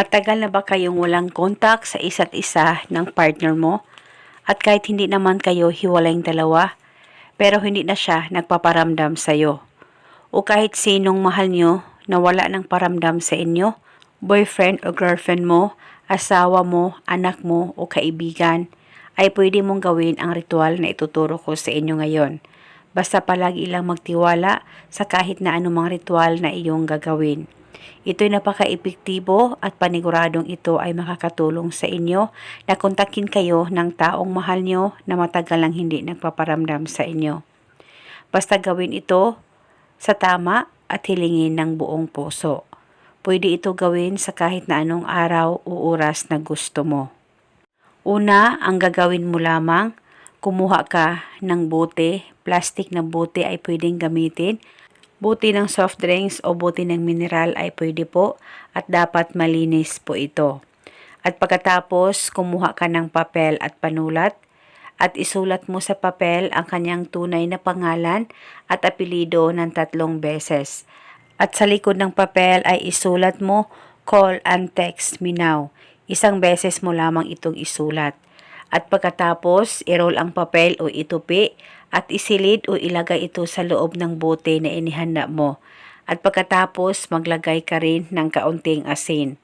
Matagal na ba kayong walang contact sa isa't isa ng partner mo? At kahit hindi naman kayo hiwalayng dalawa, pero hindi na siya nagpaparamdam sa'yo. O kahit sinong mahal nyo na wala ng paramdam sa inyo, boyfriend o girlfriend mo, asawa mo, anak mo o kaibigan, ay pwede mong gawin ang ritual na ituturo ko sa inyo ngayon. Basta palagi lang magtiwala sa kahit na anumang ritual na iyong gagawin. Ito'y napaka-epektibo at paniguradong ito ay makakatulong sa inyo na kontakin kayo ng taong mahal nyo na matagal lang hindi nagpaparamdam sa inyo. Basta gawin ito sa tama at hilingin ng buong puso. Pwede ito gawin sa kahit na anong araw o oras na gusto mo. Una, ang gagawin mo lamang, kumuha ka ng bote. Plastic na bote ay pwedeng gamitin. Bote ng soft drinks o bote ng mineral ay pwede po at dapat malinis po ito. At pagkatapos, kumuha ka ng papel at panulat at isulat mo sa papel ang kanyang tunay na pangalan at apelido ng tatlong beses. At sa likod ng papel ay isulat mo, call and text me now. Isang beses mo lamang itong isulat. At pagkatapos, i-roll ang papel o itupi at isilid o ilagay ito sa loob ng bote na inihanda mo. At pagkatapos, maglagay ka rin ng kaunting asin.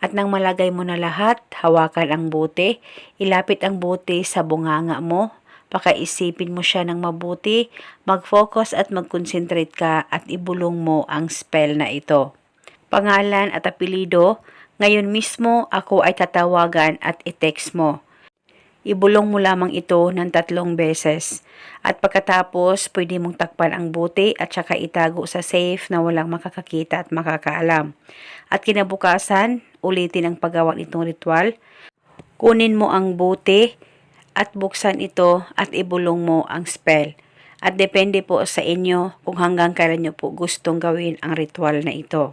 At nang malagay mo na lahat, hawakan ang bote, ilapit ang bote sa bunganga mo, pakaisipin mo siya ng mabuti, mag-focus at mag-concentrate ka at ibulong mo ang spell na ito. Pangalan at apelido, ngayon mismo ako ay tatawagan at i-text mo. Ibulong mo lamang ito ng tatlong beses. At pagkatapos, pwede mong takpan ang buti at saka itago sa safe na walang makakakita at makakaalam. At kinabukasan, ulitin ang paggawa nitong ritual. Kunin mo ang buti at buksan ito at ibulong mo ang spell. At depende po sa inyo kung hanggang kailan nyo po gustong gawin ang ritual na ito.